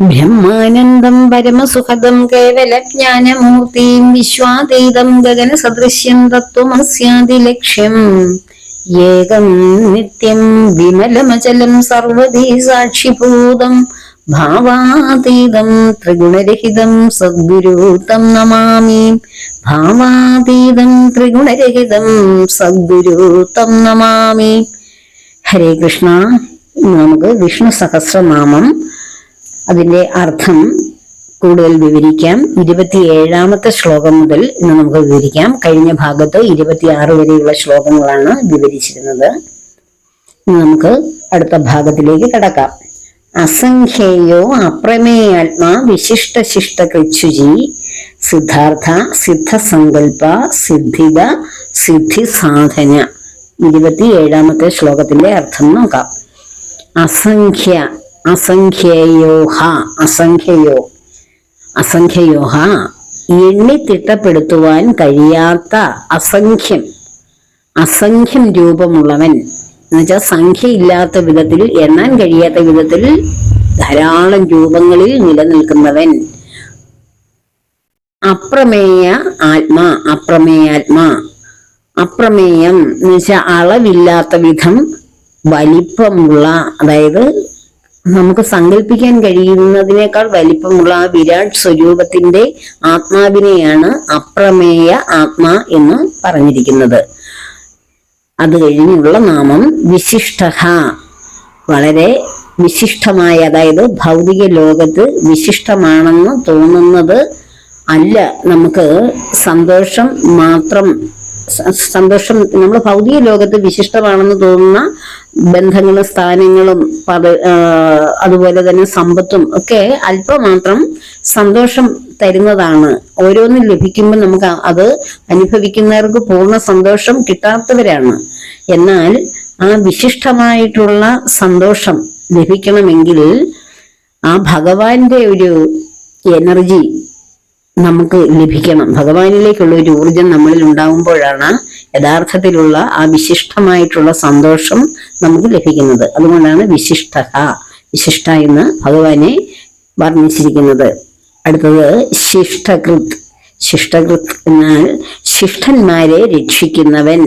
ബ്രഹ്മാനന്ദം പരമസുഖദം കേവലജ്ഞാനമൂർത്തിം വിശ്വാതീതം ഗഗനസദൃശ്യം തത്വമസ്യാദിലക്ഷ്യം ഏകം നിത്യം വിമലമചലം സർവതീ സാക്ഷിഭൂതം ഭാവാതീതം ത്രിഗുണരഹിതം സദ്ഗുരുതം നമാമി. ഭാവാതീതം ത്രിഗുണരഹിതം സദ്ഗുരുതം നമാമി. ഹരേ കൃഷ്ണ നമുക്ക് വിഷ്ണു സഹസ്രനാമം അതിന്റെ അർത്ഥം കൂടുതൽ വിവരിക്കാം. ഇരുപത്തിയേഴാമത്തെ ശ്ലോകം മുതൽ ഇന്ന് നമുക്ക് വിവരിക്കാം. കഴിഞ്ഞ ഭാഗത്ത് ഇരുപത്തിയാറ് വരെയുള്ള ശ്ലോകങ്ങളാണ് വിവരിച്ചിരുന്നത്. നമുക്ക് അടുത്ത ഭാഗത്തിലേക്ക് കടക്കാം. അസംഖ്യേയോ അപ്രമേയാത്മാ വിശിഷ്ട ശിഷ്ട കൃച്ഛുജി സിദ്ധാർത്ഥ സിദ്ധസങ്കല്പ സിദ്ധിത സിദ്ധി സാധന ഇരുപത്തിയേഴാമത്തെ ശ്ലോകത്തിന്റെ അർത്ഥം നോക്കാം. അസംഖ്യ അസംഖ്യയോഹ അസംഖ്യയോ അസംഖ്യയോഹ എണ്ണി തിട്ടപ്പെടുത്തുവാൻ കഴിയാത്ത അസംഖ്യം. അസംഖ്യം രൂപമുള്ളവൻ. എന്നുവെച്ചാൽ സംഖ്യയില്ലാത്ത വിധത്തിൽ എണ്ണാൻ കഴിയാത്ത വിധത്തിൽ ധാരാളം രൂപങ്ങളിൽ നിലനിൽക്കുന്നവൻ. അപ്രമേയ ആത്മാ അപ്രമേയാത്മാ. അപ്രമേയം എന്ന് വെച്ചാൽ അളവില്ലാത്ത വിധം വലിപ്പമുള്ള അതായത് നമുക്ക് സങ്കല്പിക്കാൻ കഴിയുന്നതിനേക്കാൾ വലിപ്പമുള്ള ആ വിരാട് സ്വരൂപത്തിന്റെ ആത്മാവിനെയാണ് അപ്രമേയ ആത്മ എന്ന് പറഞ്ഞിരിക്കുന്നത്. അത് കഴിഞ്ഞുള്ള നാമം വിശിഷ്ട വളരെ വിശിഷ്ടമായ അതായത് ഭൗതിക ലോകത്ത് വിശിഷ്ടമാണെന്ന് തോന്നുന്നത് അല്ല. നമുക്ക് സന്തോഷം മാത്രം സന്തോഷം. നമ്മൾ ഭൗതിക ലോകത്ത് വിശിഷ്ടമാണെന്ന് തോന്നുന്ന ബന്ധങ്ങളും സ്ഥാനങ്ങളും പദ അതുപോലെ തന്നെ സമ്പത്തും ഒക്കെ അല്പമാത്രം സന്തോഷം തരുന്നതാണ്. ഓരോന്നും ലഭിക്കുമ്പോൾ നമുക്ക് അത് അനുഭവിക്കുന്നവർക്ക് പൂർണ സന്തോഷം കിട്ടാത്തവരാണ്. എന്നാൽ ആ വിശിഷ്ടമായിട്ടുള്ള സന്തോഷം ലഭിക്കണമെങ്കിൽ ആ ഭഗവാന്റെ ഒരു എനർജി നമുക്ക് ലഭിക്കണം. ഭഗവാനിലേക്കുള്ള ഒരു ഊർജം നമ്മളിൽ ഉണ്ടാകുമ്പോഴാണ് യഥാർത്ഥത്തിലുള്ള ആ വിശിഷ്ടമായിട്ടുള്ള സന്തോഷം നമുക്ക് ലഭിക്കുന്നത്. അതുകൊണ്ടാണ് വിശിഷ്ട. വിശിഷ്ട എന്ന് ഭഗവാനെ വർണിച്ചിരിക്കുന്നത്. അടുത്തത് ശിഷ്ടകൃത്. ശിഷ്ടകൃത് എന്നാൽ ശിഷ്ടന്മാരെ രക്ഷിക്കുന്നവൻ.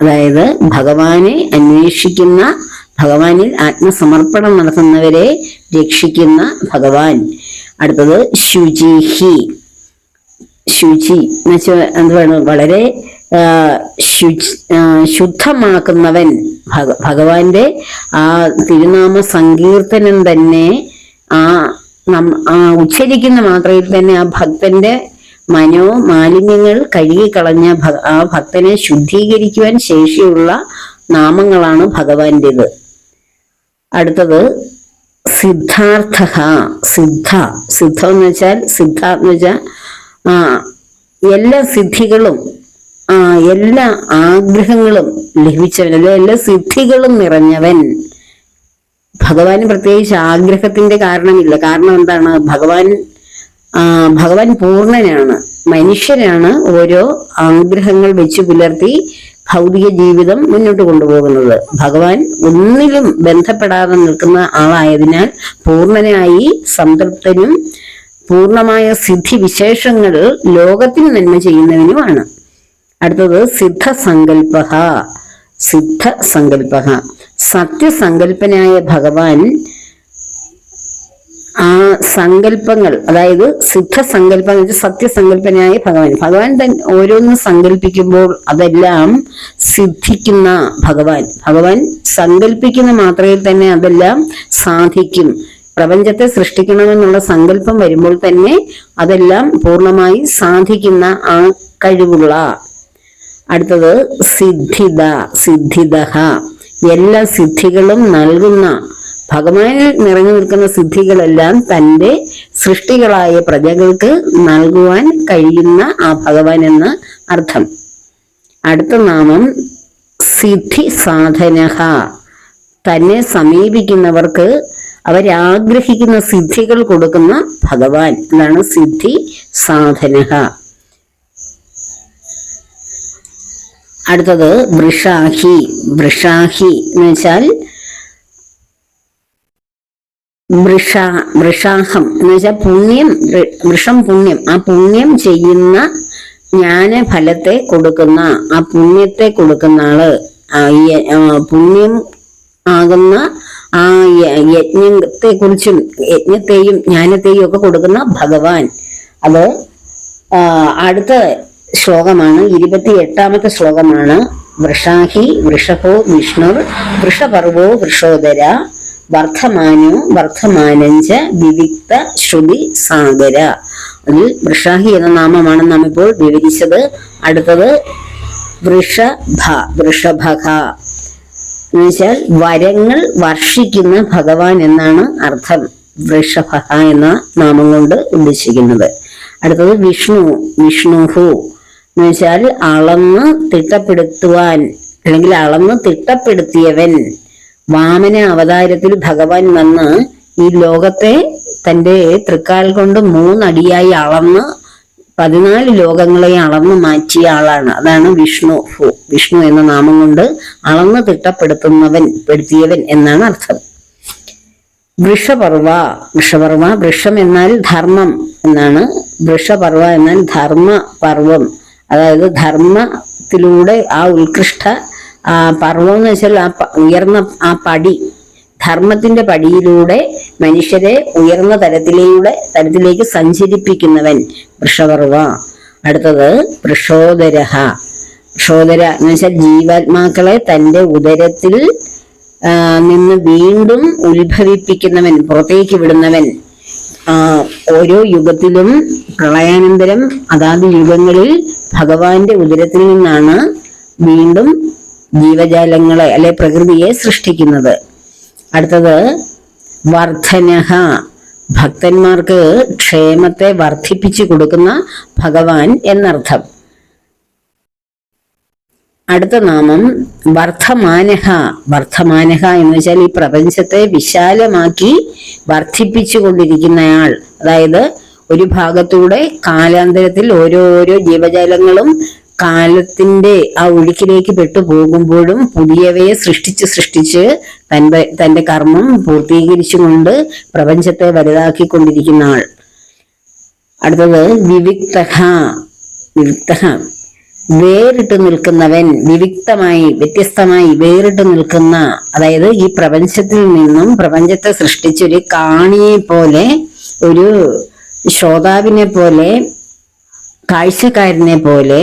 അതായത് ഭഗവാനെ അന്വേഷിക്കുന്ന ഭഗവാനിൽ ആത്മസമർപ്പണം നടത്തുന്നവരെ രക്ഷിക്കുന്ന ഭഗവാൻ. അടുത്തത് ശുചിഹി ശുചി എന്ന് വെച്ചാൽ വളരെ ശുദ്ധമാക്കുന്നവൻ ഭഗ ഭഗവാന്റെ ആ തിരുനാമ സങ്കീർത്തനം തന്നെ ആ നം- ആ ഉച്ചരിക്കുന്ന മാത്രയിൽ തന്നെ ആ ഭക്തന്റെ മനോ മാലിന്യങ്ങൾ കഴുകിക്കളഞ്ഞ ആ ഭക്തനെ ശുദ്ധീകരിക്കുവാൻ ശേഷിയുള്ള നാമങ്ങളാണ് ഭഗവാന്റേത്. അടുത്തത് സിദ്ധാർത്ഥ സിദ്ധ സിദ്ധ എന്ന് വെച്ചാൽ സിദ്ധ എന്ന് വെച്ചാൽ എല്ലാ സിദ്ധികളും എല്ലാ ആഗ്രഹങ്ങളും ലഭിച്ചവൻ അല്ലെ എല്ലാ സിദ്ധികളും നിറഞ്ഞവൻ. ഭഗവാൻ പ്രത്യേകിച്ച് ആഗ്രഹത്തിന്റെ കാരണമില്ല. കാരണം എന്താണ്? ഭഗവാൻ ഭഗവാൻ പൂർണനാണ്. മനുഷ്യനാണ് ഓരോ ആഗ്രഹങ്ങൾ വെച്ച് പുലർത്തി ഭൗതിക ജീവിതം മുന്നോട്ട് കൊണ്ടുപോകുന്നത്. ഭഗവാൻ ഒന്നിലും ബന്ധപ്പെടാതെ നിൽക്കുന്ന ആളായതിനാൽ പൂർണനായി സംതൃപ്തനും പൂർണമായ സിദ്ധി വിശേഷങ്ങൾ ലോകത്തിന് നന്മ ചെയ്യുന്നവനുമാണ്. അടുത്തത് സിദ്ധസങ്കല്പ സിദ്ധസങ്കല്പ സത്യസങ്കല്പനായ ഭഗവാൻ ആ സങ്കല്പങ്ങൾ അതായത് സിദ്ധസങ്കല്പം എന്ന് വെച്ചാൽ സത്യസങ്കല്പനായ ഭഗവാൻ. ഭഗവാൻ തൻ ഓരോന്ന് സങ്കല്പിക്കുമ്പോൾ അതെല്ലാം സിദ്ധിക്കുന്ന ഭഗവാൻ. ഭഗവാൻ സങ്കല്പിക്കുന്ന മാത്രയിൽ തന്നെ അതെല്ലാം സാധിക്കും. പ്രപഞ്ചത്തെ സൃഷ്ടിക്കണമെന്നുള്ള സങ്കല്പം വരുമ്പോൾ തന്നെ അതെല്ലാം പൂർണമായി സാധിക്കുന്ന ആ കഴിവുള്ള അടുത്തത് സിദ്ധിത സിദ്ധിത എല്ലാ സിദ്ധികളും നൽകുന്ന ഭഗവാനിൽ നിറഞ്ഞു നിൽക്കുന്ന സിദ്ധികളെല്ലാം തന്റെ സൃഷ്ടികളായ പ്രജകൾക്ക് നൽകുവാൻ കഴിയുന്ന ആ ഭഗവാൻ എന്ന അർത്ഥം. അടുത്ത നാമം സിദ്ധി സാധനഹ. തന്നെ സമീപിക്കുന്നവർക്ക് അവരാഗ്രഹിക്കുന്ന സിദ്ധികൾ കൊടുക്കുന്ന ഭഗവാൻ എന്നാണ് സിദ്ധി സാധനഹ. അടുത്തത് വൃഷാഹി. വൃഷാഹി എന്ന് വെച്ചാൽ വൃഷ മൃഷാഹം എന്ന് വെച്ചാൽ പുണ്യം മൃഷം വൃഷം പുണ്യം. ആ പുണ്യം ചെയ്യുന്ന ജ്ഞാന ഫലത്തെ കൊടുക്കുന്ന ആ പുണ്യത്തെ കൊടുക്കുന്ന ആൾ പുണ്യം ആകുന്ന ആ യജ്ഞത്തെ കുറിച്ചും യജ്ഞത്തെയും ജ്ഞാനത്തെയും ഒക്കെ കൊടുക്കുന്ന ഭഗവാൻ. അത് അടുത്ത ശ്ലോകമാണ് ഇരുപത്തി എട്ടാമത്തെ ശ്ലോകമാണ് വൃഷാഹി വൃഷഭോ വിഷ്ണുർ വൃഷപർവോ വൃഷോദര വർദ്ധമാനോ വർദ്ധമാനഞ്ച വിവിക്ത ശ്രുതി സാഗര. അതിൽ വൃഷാഹി എന്ന നാമമാണ് നാം ഇപ്പോൾ വിവരിച്ചത്. അടുത്തത് വൃഷഭ വൃഷഭക. എന്നുവെച്ചാൽ വരങ്ങൾ വർഷിക്കുന്ന ഭഗവാൻ എന്നാണ് അർത്ഥം. വൃഷഭ എന്ന നാമം കൊണ്ട് ഉദ്ദേശിക്കുന്നത്. അടുത്തത് വിഷ്ണു വിഷ്ണുഹു. എന്ന് വെച്ചാൽ അളന്ന് തിട്ടപ്പെടുത്തുവാൻ അല്ലെങ്കിൽ അളന്ന് തിട്ടപ്പെടുത്തിയവൻ. വാമന അവതാരത്തിൽ ഭഗവാൻ വന്ന് ഈ ലോകത്തെ തന്റെ തൃക്കാൽ കൊണ്ട് മൂന്നടിയായി അളന്ന് പതിനാല് ലോകങ്ങളെ അളന്ന് മാറ്റിയ ആളാണ്. അതാണ് വിഷ്ണു. വിഷ്ണു എന്ന നാമം കൊണ്ട് അളന്ന് തിട്ടപ്പെടുത്തുന്നവൻ പെടുത്തിയവൻ എന്നാണ് അർത്ഥം. വൃഷപർവ വൃഷപർവ വൃഷം എന്നാൽ ധർമ്മം എന്നാണ്. വൃഷപർവ എന്നാൽ ധർമ്മ പർവം അതായത് ധർമ്മത്തിലൂടെ ആ ഉത്കൃഷ്ട ആ പർവമെന്ന് വെച്ചാൽ ആ ഉയർന്ന ആ പടി ധർമ്മത്തിന്റെ പടിയിലൂടെ മനുഷ്യരെ ഉയർന്ന തലത്തിലൂടെ തലത്തിലേക്ക് സഞ്ചരിപ്പിക്കുന്നവൻ വൃഷപർവ അടുത്തത് വൃഷോദരഹ. വൃഷോദര എന്ന് വെച്ചാൽ ജീവാത്മാക്കളെ തന്റെ ഉദരത്തിൽ നിന്ന് വീണ്ടും ഉത്ഭവിപ്പിക്കുന്നവൻ പുറത്തേക്ക് വിടുന്നവൻ. ഓരോ യുഗത്തിലും പ്രളയാനന്തരം അതാത് യുഗങ്ങളിൽ ഭഗവാന്റെ ഉദരത്തിൽ നിന്നാണ് വീണ്ടും ജീവജാലങ്ങളെ അല്ലെ പ്രകൃതിയെ സൃഷ്ടിക്കുന്നത്. അടുത്തത് വർധനഹ. ഭക്തന്മാർക്ക് ക്ഷേമത്തെ വർദ്ധിപ്പിച്ചു കൊടുക്കുന്ന ഭഗവാൻ എന്നർത്ഥം. അടുത്ത നാമം വർദ്ധമാനഹ. വർദ്ധമാനഹ എന്ന് വെച്ചാൽ ഈ പ്രപഞ്ചത്തെ വിശാലമാക്കി വർദ്ധിപ്പിച്ചു കൊണ്ടിരിക്കുന്നയാൾ. അതായത് ഒരു ഭാഗത്തൂടെ കാലാന്തരത്തിൽ ഓരോരോ ജീവജാലങ്ങളും കാലത്തിന്റെ ആ ഒഴുക്കിലേക്ക് പെട്ടുപോകുമ്പോഴും പുതിയവയെ സൃഷ്ടിച്ച് സൃഷ്ടിച്ച് തന്റെ തന്റെ കർമ്മം പൂർത്തീകരിച്ചുകൊണ്ട് പ്രപഞ്ചത്തെ വലുതാക്കിക്കൊണ്ടിരിക്കുന്ന ആൾ അടുത്തത് വിവിക്തഹ വിവിക്തഹ. വേറിട്ട് നിൽക്കുന്നവൻ വിവിക്തമായി വ്യത്യസ്തമായി വേറിട്ട് നിൽക്കുന്ന അതായത് ഈ പ്രപഞ്ചത്തിൽ നിന്നും പ്രപഞ്ചത്തെ സൃഷ്ടിച്ചൊരു കാണിയെ പോലെ ഒരു ശ്രോതാവിനെ പോലെ കാഴ്ചക്കാരനെ പോലെ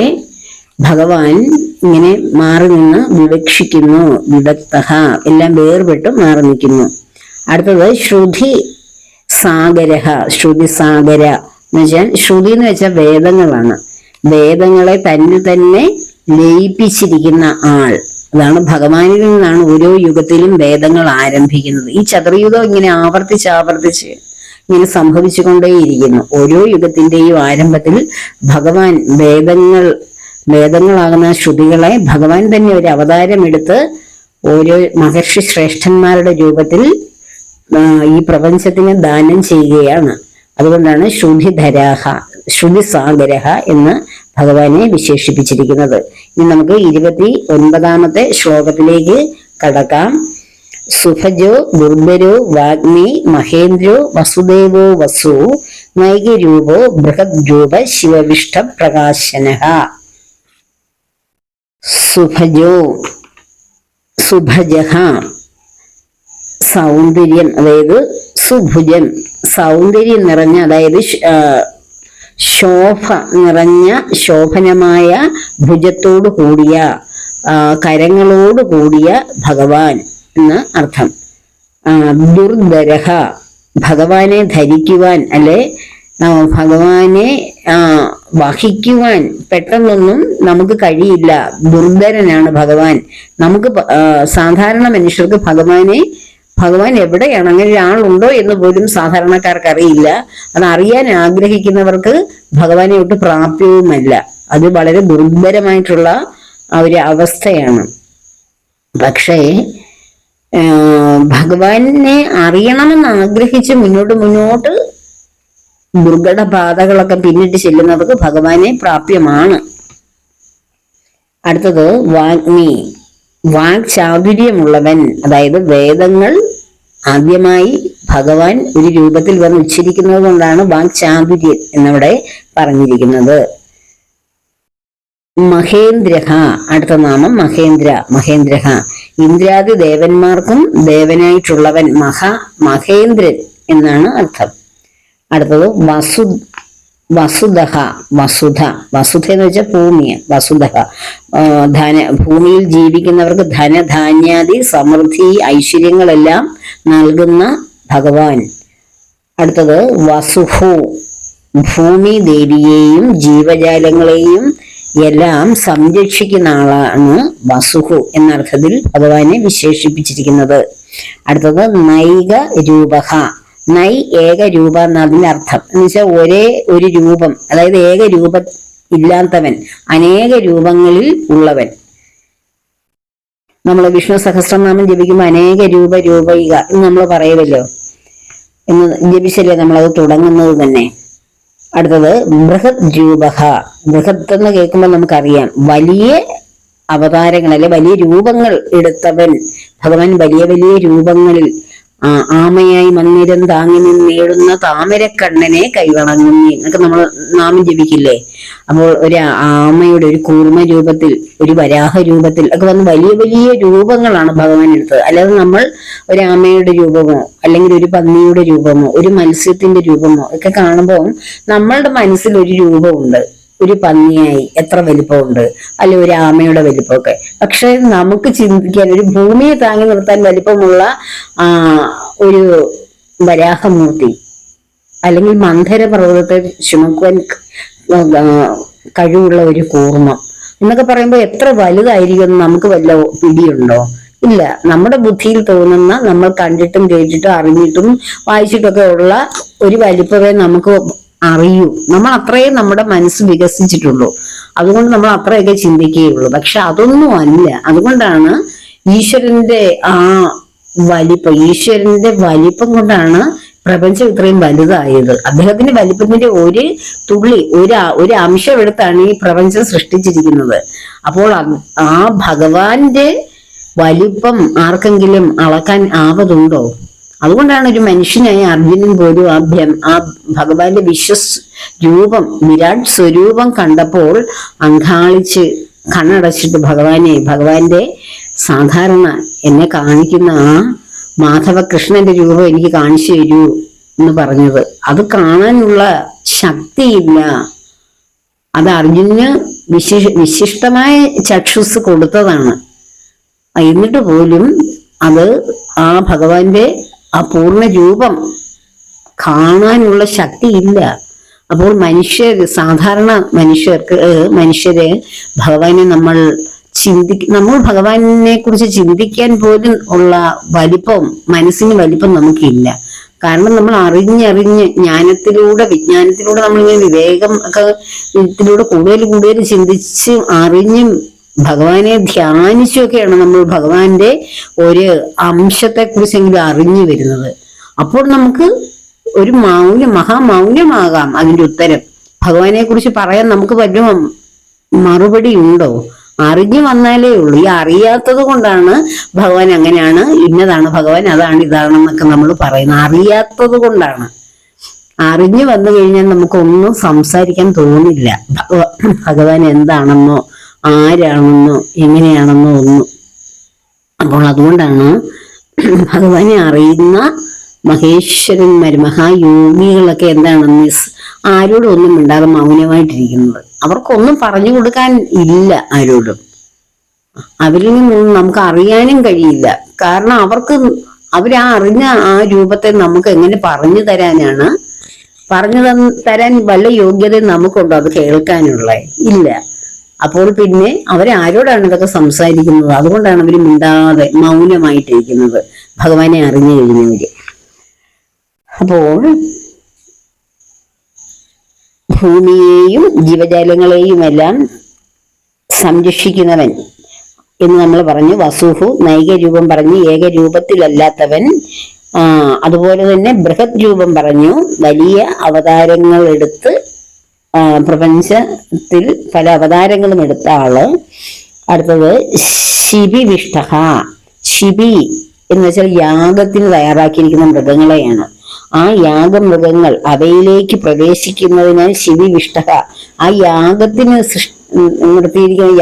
ഭഗവാൻ ഇങ്ങനെ മാറി നിന്ന് വിവക്ഷിക്കുന്നു വിദഗ്ധ എല്ലാം വേർപെട്ട് മാറി നിൽക്കുന്നു. അടുത്തത് ശ്രുതി സാഗര ശ്രുതി സാഗര എന്ന് വെച്ചാൽ ശ്രുതി എന്ന് വെച്ചാൽ വേദങ്ങളാണ്. വേദങ്ങളെ തന്നെ തന്നെ ലയിപ്പിച്ചിരിക്കുന്ന ആൾ. അതാണ് ഭഗവാനിൽ നിന്നാണ് ഓരോ യുഗത്തിലും വേദങ്ങൾ ആരംഭിക്കുന്നത്. ഈ ചതുർയുഗം ഇങ്ങനെ ആവർത്തിച്ച് ആവർത്തിച്ച് ഇങ്ങനെ സംഭവിച്ചുകൊണ്ടേയിരിക്കുന്നു. ഓരോ യുഗത്തിന്റെയും ആരംഭത്തിൽ ഭഗവാൻ വേദങ്ങൾ വേദങ്ങളാകുന്ന ശ്രുതികളെ ഭഗവാൻ തന്നെ ഒരു അവതാരമെടുത്ത് ഓരോ മഹർഷി ശ്രേഷ്ഠന്മാരുടെ രൂപത്തിൽ ഈ പ്രപഞ്ചത്തിന് ദാനം ചെയ്യുകയാണ്. അതുകൊണ്ടാണ് ശ്രുതിധരാഹ ശ്രുതി സാഗരഹ എന്ന് ഭഗവാനെ വിശേഷിപ്പിച്ചിരിക്കുന്നത്. ഇനി നമുക്ക് ഇരുപത്തി ഒൻപതാമത്തെ ശ്ലോകത്തിലേക്ക് കടക്കാം. സുഭജോ ദുർബരോ വാഗ്മി മഹേന്ദ്രോ വസുദേവോ വസു നൈകരൂപോ ബൃഹദ്രൂപ ശിവവിഷ്ട പ്രകാശന സുഭജോ സുഭജഹ. സൗന്ദര്യം അതായത് സുഭുജൻ. സൗന്ദര്യം നിറഞ്ഞ അതായത് ശോഭ നിറഞ്ഞ ശോഭനമായ ഭുജത്തോടു കൂടിയ കരങ്ങളോട് കൂടിയ ഭഗവാൻ എന്ന് അർത്ഥം. ദുർദരഹ ഭഗവാനെ ധരിക്കുവാൻ അല്ലെ? ഭഗവാനെ വഹിക്കുവാൻ പെട്ടെന്നൊന്നും നമുക്ക് കഴിയില്ല. ദുർധരനാണ് ഭഗവാൻ. നമുക്ക് സാധാരണ മനുഷ്യർക്ക് ഭഗവാനെ ഭഗവാൻ എവിടെയാണ്? അങ്ങനെ ഒരാളുണ്ടോ എന്ന് പോലും സാധാരണക്കാർക്ക് അറിയില്ല. അത് അറിയാൻ ആഗ്രഹിക്കുന്നവർക്ക് ഭഗവാനെ ഒട്ട് പ്രാപ്യവുമല്ല. അത് വളരെ ദുർബലമായിട്ടുള്ള ഒരു അവസ്ഥയാണ്. പക്ഷേ ഭഗവാനെ അറിയണമെന്ന് ആഗ്രഹിച്ച് മുന്നോട്ട് മുന്നോട്ട് ദുർഘട പാതകളൊക്കെ പിന്നിട്ട് ചെല്ലുന്നവർക്ക് ഭഗവാനെ പ്രാപ്യമാണ്. അടുത്തത് വാഗ്മി. വാഗ് ചാതുര്യമുള്ളവൻ അതായത് വേദങ്ങൾ ആദ്യമായി ഭഗവാൻ ഒരു രൂപത്തിൽ വന്ന് ഉച്ചരിക്കുന്നത് കൊണ്ടാണ് വാഗ് ചാതുര്യം എന്നിവിടെ പറഞ്ഞിരിക്കുന്നത്. മഹേന്ദ്രഹ അടുത്ത നാമം മഹേന്ദ്ര മഹേന്ദ്രഹ. ഇന്ദ്രാദി ദേവന്മാർക്കും ദേവനായിട്ടുള്ളവൻ മഹ മഹേന്ദ്രൻ എന്നാണ് അർത്ഥം. അടുത്തത് വസു വസുധ വസുധ. വസുധ എന്ന് വെച്ചാൽ ഭൂമിയ വസുധ ധന ഭൂമിയിൽ ജീവിക്കുന്നവർക്ക് ധനധാന്യാദി സമൃദ്ധി ഐശ്വര്യങ്ങളെല്ലാം നൽകുന്ന ഭഗവാൻ. അടുത്തത് വസുഹു. ഭൂമി ദേവിയെയും ജീവജാലങ്ങളെയും എല്ലാം സംരക്ഷിക്കുന്ന ആളാണ് വസുഹു എന്നർത്ഥത്തിൽ ഭഗവാനെ വിശേഷിപ്പിച്ചിരിക്കുന്നത്. അടുത്തത് നൈക രൂപഹ. നൈ ഏക രൂപ എന്നതിനർത്ഥം. എന്ന് വെച്ചാൽ ഒരേ ഒരു രൂപം അതായത് ഏക രൂപ ഇല്ലാത്തവൻ അനേക രൂപങ്ങളിൽ ഉള്ളവൻ. നമ്മൾ വിഷ്ണു സഹസ്രനാമം ജപിക്കുമ്പോൾ അനേക രൂപ രൂപയിക എന്ന് നമ്മൾ പറയുമല്ലോ എന്ന് ജപിച്ചല്ലേ നമ്മളത് തുടങ്ങുന്നത് തന്നെ. അടുത്തത് ബൃഹത് രൂപഹ. ബൃഹത് എന്ന് കേൾക്കുമ്പോൾ നമുക്കറിയാം. വലിയ അവതാരങ്ങൾ അല്ലെ വലിയ രൂപങ്ങൾ എടുത്തവൻ. ഭഗവാൻ വലിയ വലിയ രൂപങ്ങളിൽ ആ, ആമയായി മന്ദിരം താങ്ങി നിന്നേടുന്ന താമരക്കണ്ണനെ കൈവണങ്ങുന്നു എന്നൊക്കെ നമ്മൾ നാമം ജപിക്കില്ലേ? അപ്പോൾ ഒരു ആമയുടെ ഒരു കൂർമ്മ രൂപത്തിൽ ഒരു വരാഹ രൂപത്തിൽ ഒക്കെ വന്ന് വലിയ വലിയ രൂപങ്ങളാണ് ഭഗവാൻ എടുത്തത്. അല്ലാതെ നമ്മൾ ഒരു ആമയുടെ രൂപമോ അല്ലെങ്കിൽ ഒരു പന്നിയുടെ രൂപമോ ഒരു മത്സ്യത്തിന്റെ രൂപമോ ഒക്കെ കാണുമ്പോൾ നമ്മളുടെ മനസ്സിൽ ഒരു രൂപമുണ്ട്. ഒരു പന്നിയായി എത്ര വലിപ്പമുണ്ട് അല്ലെ ഒരു ആമയുടെ വലിപ്പമൊക്കെ. പക്ഷെ നമുക്ക് ചിന്തിക്കാൻ ഒരു ഭൂമിയെ താങ്ങി നിർത്താൻ വലിപ്പമുള്ള ഒരു വരാഹമൂർത്തി അല്ലെങ്കിൽ മന്ധര പർവതത്തെ ചുമക്കുവാൻ കഴിവുള്ള ഒരു കൂർമ്മം എന്നൊക്കെ പറയുമ്പോൾ എത്ര വലുതായിരിക്കും നമുക്ക് വല്ല പിടിയുണ്ടോ? ഇല്ല. നമ്മുടെ ബുദ്ധിയിൽ തോന്നുന്ന നമ്മൾ കണ്ടിട്ടും കേട്ടിട്ടും അറിഞ്ഞിട്ടും വായിച്ചിട്ടൊക്കെ ഉള്ള ഒരു വലിപ്പമേ നമുക്ക് അറിയൂ. നമ്മൾ അത്രയും നമ്മുടെ മനസ്സ് വികസിച്ചിട്ടുള്ളൂ. അതുകൊണ്ട് നമ്മൾ അത്രയൊക്കെ ചിന്തിക്കുകയുള്ളൂ. പക്ഷെ അതൊന്നും അല്ല. അതുകൊണ്ടാണ് ഈശ്വരന്റെ ആ വലിപ്പം ഈശ്വരന്റെ വലിപ്പം കൊണ്ടാണ് പ്രപഞ്ചം ഇത്രയും വലുതായത്. അദ്ദേഹത്തിന്റെ വലിപ്പത്തിന്റെ ഒരു തുള്ളി ഒരു ഒരു അംശം എടുത്താണ് ഈ പ്രപഞ്ചം സൃഷ്ടിച്ചിരിക്കുന്നത്. അപ്പോൾ ആ ഭഗവാന്റെ വലിപ്പം ആർക്കെങ്കിലും അളക്കാൻ ആവതുണ്ടോ? അതുകൊണ്ടാണ് ഒരു മനുഷ്യനായ അർജുനൻ പോലും ആ ഭ്രം ആ ഭഗവാന്റെ വിശ്വസ് രൂപം വിരാട് സ്വരൂപം കണ്ടപ്പോൾ അങ്കാളിച്ച് കണ്ണടച്ചിട്ട് ഭഗവാനെ ഭഗവാന്റെ സാധാരണ എന്നെ കാണിക്കുന്ന ആ മാധവകൃഷ്ണന്റെ രൂപം എനിക്ക് കാണിച്ചു തരൂ എന്ന് പറഞ്ഞത്. അത് കാണാനുള്ള ശക്തിയില്ല. അത് അർജുനന് വിശിഷ വിശിഷ്ടമായ ചക്ഷുസ് കൊടുത്തതാണ്. എന്നിട്ട് പോലും അത് ആ ഭഗവാന്റെ ആ പൂർണ രൂപം കാണാനുള്ള ശക്തി ഇല്ല. അപ്പോൾ മനുഷ്യർ സാധാരണ മനുഷ്യർക്ക് മനുഷ്യരെ ഭഗവാനെ നമ്മൾ ചിന്തി നമ്മൾ ഭഗവാനെ കുറിച്ച് ചിന്തിക്കാൻ പോലും ഉള്ള വലിപ്പം മനസ്സിന് വലിപ്പം നമുക്കില്ല. കാരണം നമ്മൾ അറിഞ്ഞറിഞ്ഞ് ജ്ഞാനത്തിലൂടെ വിജ്ഞാനത്തിലൂടെ നമ്മളിങ്ങനെ വിവേകം ഒക്കെ കൂടുതൽ കൂടുതൽ ചിന്തിച്ച് അറിഞ്ഞും ഭഗവാനെ ധ്യാനിച്ചൊക്കെയാണ് നമ്മൾ ഭഗവാന്റെ ഒരു അംശത്തെ കുറിച്ചെങ്കിലും അറിഞ്ഞു വരുന്നത്. അപ്പോൾ നമുക്ക് ഒരു മൗനം മഹാമൗനമാകാം അതിന്റെ ഉത്തരം. ഭഗവാനെ കുറിച്ച് പറയാൻ നമുക്ക് വല്ല മറുപടി ഉണ്ടോ? അറിഞ്ഞു വന്നാലേ ഉള്ളൂ. ഈ അറിയാത്തത് കൊണ്ടാണ് ഭഗവാൻ അങ്ങനെയാണ് ഇന്നതാണ് ഭഗവാൻ അതാണ് ഇതാണെന്നൊക്കെ നമ്മൾ പറയുന്നത് അറിയാത്തത് കൊണ്ടാണ്. അറിഞ്ഞു വന്നു കഴിഞ്ഞാൽ നമുക്കൊന്നും സംസാരിക്കാൻ തോന്നില്ല. ഭഗവാൻ എന്താണെന്നോ ആരാണെന്നോ എങ്ങനെയാണെന്നോ ഒന്നും. അപ്പോൾ അതുകൊണ്ടാണ് ഭഗവാനെ അറിയുന്ന മഹേശ്വരന്മാർ മഹായോഗികളൊക്കെ എന്താണ് മിസ് ആരോടും ഒന്നും മിണ്ടാതെ മൗനമായിട്ടിരിക്കുന്നത്. അവർക്കൊന്നും പറഞ്ഞു കൊടുക്കാൻ ഇല്ല ആരോടും. അവരിൽ നിന്നും നമുക്ക് അറിയാനും കഴിയില്ല. കാരണം അവർക്ക് അവരാ അറിഞ്ഞ ആ രൂപത്തെ നമുക്ക് എങ്ങനെ പറഞ്ഞു തരാനാണ്? പറഞ്ഞു തരാൻ വല്ല യോഗ്യത നമുക്കുണ്ടോ? അത് കേൾക്കാനുള്ള ഇല്ല. അപ്പോൾ പിന്നെ അവരാരോടാണ് ഇതൊക്കെ സംസാരിക്കുന്നത്? അതുകൊണ്ടാണ് അവർ മിണ്ടാതെ മൗനമായിട്ടിരിക്കുന്നത്. ഭഗവാനെ അറിഞ്ഞു കഴിഞ്ഞവര് അപ്പോൾ ഭൂമിയെയും ജീവജാലങ്ങളെയും എല്ലാം സംരക്ഷിക്കുന്നവൻ എന്ന് നമ്മൾ പറഞ്ഞു. വസുഹു നൈക രൂപം പറഞ്ഞു. ഏക രൂപത്തിലല്ലാത്തവൻ ആ, അതുപോലെ തന്നെ ബൃഹത് രൂപം പറഞ്ഞു. വലിയ അവതാരങ്ങൾ എടുത്ത് പ്രപഞ്ചത്തിൽ പല അവതാരങ്ങളും എടുത്ത ആൾ അടുത്തത് ശിബി വിഷ്ടഹ ശിബി എന്ന് വെച്ചാൽ യാഗത്തിന് തയ്യാറാക്കിയിരിക്കുന്ന മൃഗങ്ങളെയാണ്. ആ യാഗമൃഗങ്ങൾ അവയിലേക്ക് പ്രവേശിക്കുന്നതിനാൽ ശിവിവിഷ്ട ആ യാഗത്തിന് സൃഷ്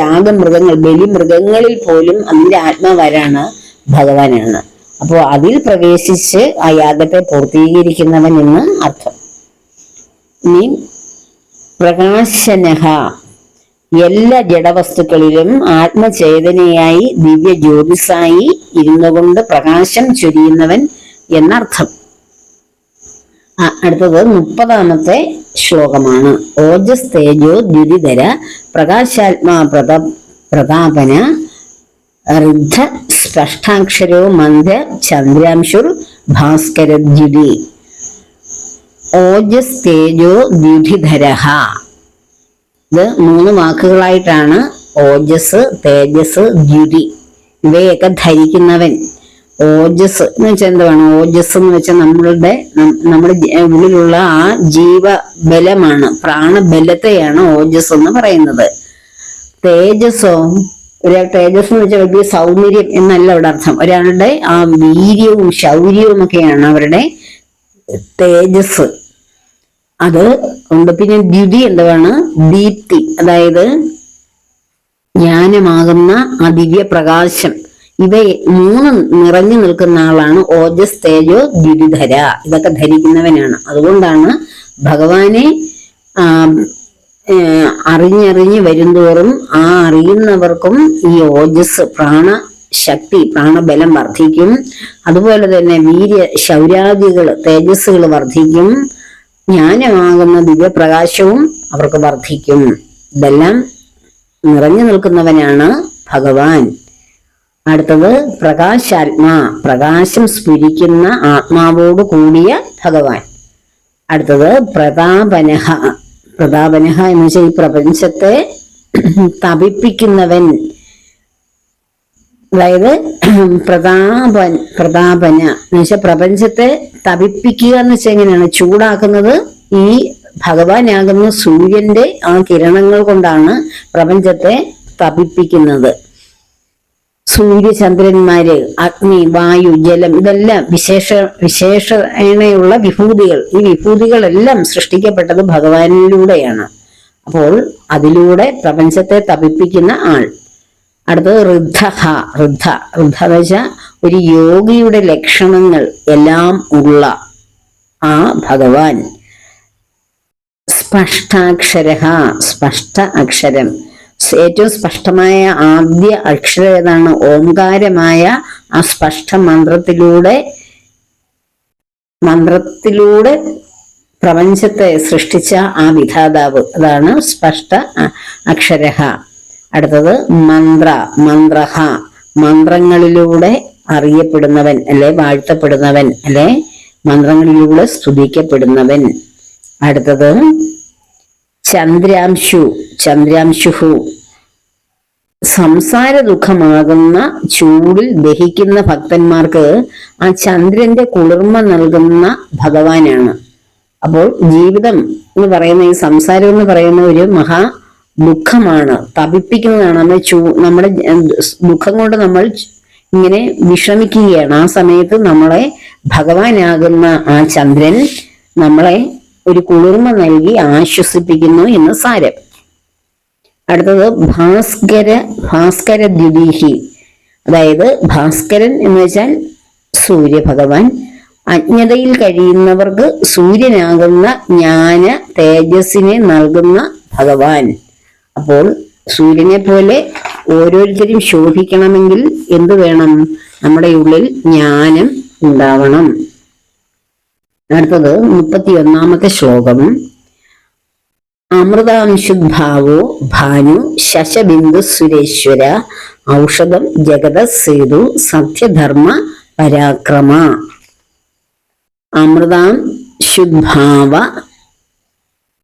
യാഗ മൃഗങ്ങൾ യാഗമൃഗങ്ങൾ ബലിമൃഗങ്ങളിൽ പോലും അതിന്റെ ആത്മാവരാണ് ഭഗവാനാണ്. അപ്പോൾ അതിൽ പ്രവേശിച്ച് ആ യാഗത്തെ പൂർത്തീകരിക്കുന്നവൻ എന്ന് അർത്ഥം. പ്രകാശനഹ. എല്ലാ ജഡവസ്തുക്കളിലും ആത്മചേതനയായി ദിവ്യ ജ്യോതിസായി ഇരുന്നു കൊണ്ട് പ്രകാശം ചൊരിയുന്നവൻ എന്നർത്ഥം. അടുത്തത് മുപ്പതാമത്തെ ശ്ലോകമാണ്. ഓജസ് തേജോ ദ്യുതിധര പ്രകാശാത്മാ പ്രത പ്രതാപന ഋദ്ധ സ്പഷ്ടാക്ഷരോ മന്ദ ചന്ദ്രാംശുർ ഭാസ്കര ഭാസ്കരദ്യുതി. ഓജസ് തേജോ ദ്യുതിധരഹ ഇത് മൂന്ന് വാക്കുകളായിട്ടാണ് ഓജസ് തേജസ് ദ്യുതി ഇവയൊക്കെ ധരിക്കുന്നവൻ. ഓജസ് എന്ന് വെച്ചാൽ എന്താണ് ഓജസ് എന്ന് വെച്ചാൽ നമ്മളുടെ നമ്മുടെ ഉള്ളിലുള്ള ആ ജീവബലമാണ് പ്രാണബലത്തെയാണ് ഓജസ് എന്ന് പറയുന്നത്. തേജസ്സോ ഒരാൾ തേജസ് എന്ന് വെച്ചാൽ വലിയ സൗന്ദര്യം എന്നല്ല അവിടെ അർത്ഥം. ഒരാളുടെ ആ വീര്യവും ശൗര്യവും ഒക്കെയാണ് അവരുടെ തേജസ്. അത് ഉണ്ട്. പിന്നെ ദ്യുതി എന്താണ് ദീപ്തി. അതായത് ജ്ഞാനമാകുന്ന ആ ദിവ്യ പ്രകാശം. ഇവ മൂന്ന് നിറഞ്ഞു നിൽക്കുന്ന ആളാണ് ഓജസ് തേജോ ദ്യുതിധര. ഇതൊക്കെ ധരിക്കുന്നവനാണ്. അതുകൊണ്ടാണ് ഭഗവാനെ അറിഞ്ഞറിഞ്ഞ് വരുന്തോറും ആ അറിയുന്നവർക്കും ഈ ഓജസ് പ്രാണ ശക്തി പ്രാണബലം വർദ്ധിക്കും. അതുപോലെ തന്നെ വീര്യ ശൗര്യാദികൾ തേജസ്സുകൾ വർദ്ധിക്കും. ജ്ഞാനമാകുന്ന ദിവ്യപ്രകാശവും അവർക്ക് വർദ്ധിക്കും. ഇതെല്ലാം നിറഞ്ഞു നിൽക്കുന്നവനാണ് ഭഗവാൻ. അടുത്തത് പ്രകാശാത്മാ പ്രകാശം സ്ഫുരിക്കുന്ന ആത്മാവോട് കൂടിയ ഭഗവാൻ. അടുത്തത് പ്രതാപനഹ. പ്രതാപനഹ എന്ന് വെച്ചാൽ ഈ പ്രപഞ്ചത്തെ തപിപ്പിക്കുന്നവൻ. അതായത് പ്രതാപൻ പ്രതാപന. എന്ന് വെച്ചാൽ പ്രപഞ്ചത്തെ തപിപ്പിക്കുക എന്ന് വെച്ചാൽ എങ്ങനെയാണ്? ചൂടാക്കുന്നത് ഈ ഭഗവാനാകുന്ന സൂര്യന്റെ ആ കിരണങ്ങൾ കൊണ്ടാണ് പ്രപഞ്ചത്തെ തപിപ്പിക്കുന്നത്. സൂര്യചന്ദ്രന്മാര് അഗ്നി വായു ജലം ഇതെല്ലാം വിശേഷ വിശേഷണയുള്ള വിഭൂതികൾ. ഈ വിഭൂതികളെല്ലാം സൃഷ്ടിക്കപ്പെട്ടത് ഭഗവാനിലൂടെയാണ്. അപ്പോൾ അതിലൂടെ പ്രപഞ്ചത്തെ തപിപ്പിക്കുന്ന ആൾ. അടുത്തത് ഋദ്ധഹ ഋദ്ധ. ഋദ്ധ എന്ന് വെച്ചാൽ ഒരു യോഗിയുടെ ലക്ഷണങ്ങൾ എല്ലാം ഉള്ള ആ ഭഗവാൻ. സ്പഷ്ടാക്ഷര സ്പഷ്ട അക്ഷരം. ഏറ്റവും സ്പഷ്ടമായ ആദ്യ അക്ഷരം ഏതാണ്? ഓംകാരമായ ആ സ്പഷ്ട മന്ത്രത്തിലൂടെ മന്ത്രത്തിലൂടെ പ്രപഞ്ചത്തെ സൃഷ്ടിച്ച ആ വിധാതാവ്. അതാണ് സ്പഷ്ട അക്ഷര അക്ഷരഹ. അടുത്തത് മന്ത്ര മന്ത്രഹ. മന്ത്രങ്ങളിലൂടെ അറിയപ്പെടുന്നവൻ അല്ലെ വാഴ്ത്തപ്പെടുന്നവൻ അല്ലെ മന്ത്രങ്ങളിലൂടെ സ്തുതിക്കപ്പെടുന്നവൻ. അടുത്തത് ചന്ദ്രാംശു ചന്ദ്രാംശുഹു. സംസാര ദുഃഖമാകുന്ന ചൂടിൽ ദഹിക്കുന്ന ഭക്തന്മാർക്ക് ആ ചന്ദ്രന്റെ കുളിർമ നൽകുന്ന ഭഗവാനാണ്. അപ്പോൾ ജീവിതം എന്ന് പറയുന്ന ഈ സംസാരം എന്ന് പറയുന്ന ഒരു മഹാ ദുഃഖമാണ് തപിപ്പിക്കുന്നതാണ്. നമ്മൾ ചൂ നമ്മുടെ ദുഃഖം കൊണ്ട് നമ്മൾ ഇങ്ങനെ വിഷമിക്കുകയാണ് ആ സമയത്ത് നമ്മളെ ഭഗവാനാകുന്ന ആ ചന്ദ്രൻ നമ്മളെ ഒരു കുളിർമ നൽകി ആശ്വസിപ്പിക്കുന്നു എന്ന് സാരം. അടുത്തത് ഭാസ്കര ഭാസ്കര ദ്വിതീഹി അതായത് ഭാസ്കരൻ എന്ന് വെച്ചാൽ സൂര്യഭഗവാൻ. അജ്ഞതയിൽ കഴിയുന്നവർക്ക് സൂര്യനാകുന്ന ജ്ഞാന തേജസ്സിനെ നൽകുന്ന ഭഗവാൻ. അപ്പോൾ സൂര്യനെ പോലെ ഓരോരുത്തരും ശോഭിക്കണമെങ്കിൽ എന്ത് വേണം? നമ്മുടെ ഉള്ളിൽ ജ്ഞാനം ഉണ്ടാവണം. അടുത്തത് മുപ്പത്തി ഒന്നാമത്തെ ശ്ലോകം. അമൃതാംശുദ്ഭാവോ ഭാനു ശശബിന്ദു സുരേശ്വര ഔഷധം ജഗത സേതു സത്യധർമ്മ പരാക്രമ. അമൃതാം ശുദ്ഭാവ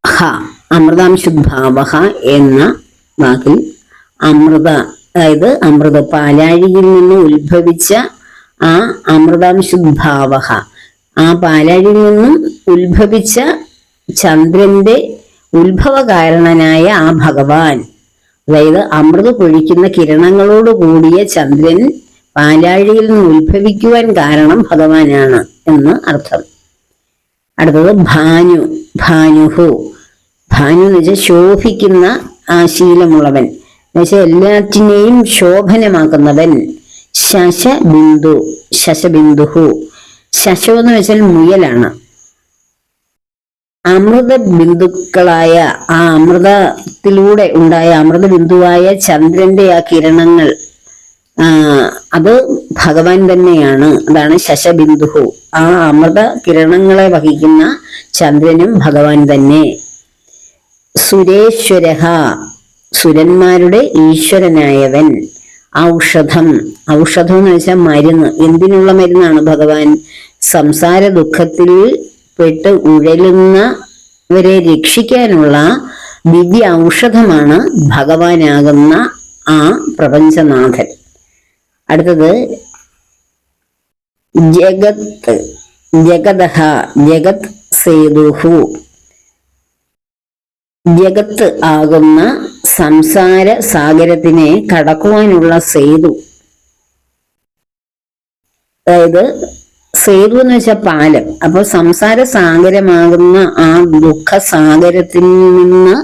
ഹ. അമൃതാം ശുദ്ഭാവ എന്ന വാക്കിൽ അമൃത അതായത് അമൃത പാലാഴിയിൽ നിന്ന് ഉത്ഭവിച്ച ആ അമൃതാം ശുദ്ഭാവ ആ പാലാഴിയിൽ നിന്നും ഉത്ഭവിച്ച ചന്ദ്രന്റെ ഉത്ഭവകാരണനായ ആ ഭഗവാൻ. അതായത് അമൃത് പൊഴിക്കുന്ന കിരണങ്ങളോട് കൂടിയ ചന്ദ്രൻ പാലാഴിയിൽ നിന്ന് ഉത്ഭവിക്കുവാൻ കാരണം ഭഗവാനാണ് എന്ന് അർത്ഥം. അടുത്തത് ഭാനു ഭാനുഹു. ഭാനു എന്ന് വെച്ചാൽ ശോഭിക്കുന്ന ആ ശീലമുള്ളവൻ. എന്നുവെച്ചാൽ എല്ലാറ്റിനെയും ശോഭനമാക്കുന്നവൻ ശശബിന്ദു ശശബിന്ദുഹു. ശശോ എന്ന് വെച്ചാൽ മുയലാണ്. അമൃത ബിന്ദുക്കളായ ആ അമൃതത്തിലൂടെ ഉണ്ടായ അമൃത ബിന്ദുവായ ചന്ദ്രന്റെ ആ കിരണങ്ങൾ അത് ഭഗവാൻ തന്നെയാണ്. അതാണ് ശശബിന്ദുഹു. ആ അമൃത കിരണങ്ങളെ വഹിക്കുന്ന ചന്ദ്രനും ഭഗവാൻ തന്നെ. സുരേശ്വരഹ സുരന്മാരുടെ ഈശ്വരനായവൻ. ഔഷധം. ഔഷധം എന്ന് വെച്ചാൽ മരുന്ന്. എന്തിനുള്ള മരുന്നാണ് ഭഗവാൻ? സംസാര ദുഃഖത്തിൽ പെട്ട് ഉഴലുന്നവരെ രക്ഷിക്കാനുള്ള ദിവ്യ ഔഷധമാണ് ഭഗവാനാകുന്ന ആ പ്രപഞ്ചനാഥൻ. അടുത്തത് ജഗത്. ജഗതഹ ജഗത് സേതുഹു. ജഗത്ത് ആകുന്ന സംസാര സാഗരത്തിനെ കടക്കുവാനുള്ള സേതു. അതായത് സേതു എന്ന് വെച്ചാൽ പാലം. അപ്പൊ സംസാര സാഗരമാകുന്ന ആ ദുഃഖ സാഗരത്തിൽ നിന്ന്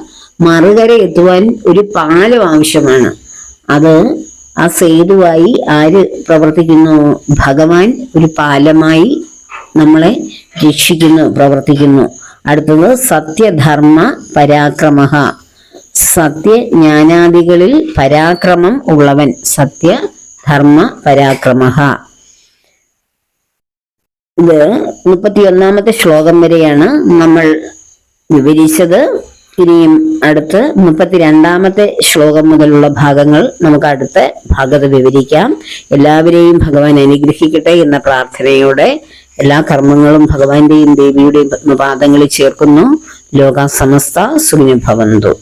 മറുകര എത്തുവാൻ ഒരു പാലം ആവശ്യമാണ്. അത് ആ സേതുവായി ആര് പ്രവർത്തിക്കുന്നു? ഭഗവാൻ ഒരു പാലമായി നമ്മളെ രക്ഷിക്കുന്നു പ്രവർത്തിക്കുന്നു. അടുത്തത് സത്യധർമ്മ പരാക്രമ സത്യജ്ഞാനാദികളിൽ പരാക്രമം ഉള്ളവൻ സത്യധർമ്മ പരാക്രമ ഇത് മുപ്പത്തിയൊന്നാമത്തെ ശ്ലോകം വരെയാണ് നമ്മൾ വിവരിച്ചത്. ഇനിയും അടുത്ത് മുപ്പത്തിരണ്ടാമത്തെ ശ്ലോകം മുതലുള്ള ഭാഗങ്ങൾ നമുക്ക് അടുത്ത ഭാഗത്ത് വിവരിക്കാം. എല്ലാവരെയും ഭഗവാൻ അനുഗ്രഹിക്കട്ടെ എന്ന പ്രാർത്ഥനയോടെ എല്ലാ കർമ്മങ്ങളും ഭഗവാന്റെയും ദേവിയുടെയും പത്മപാദങ്ങളിൽ ചേർക്കുന്നു. ലോക സമസ്ത സുഖിനുഭവന്തു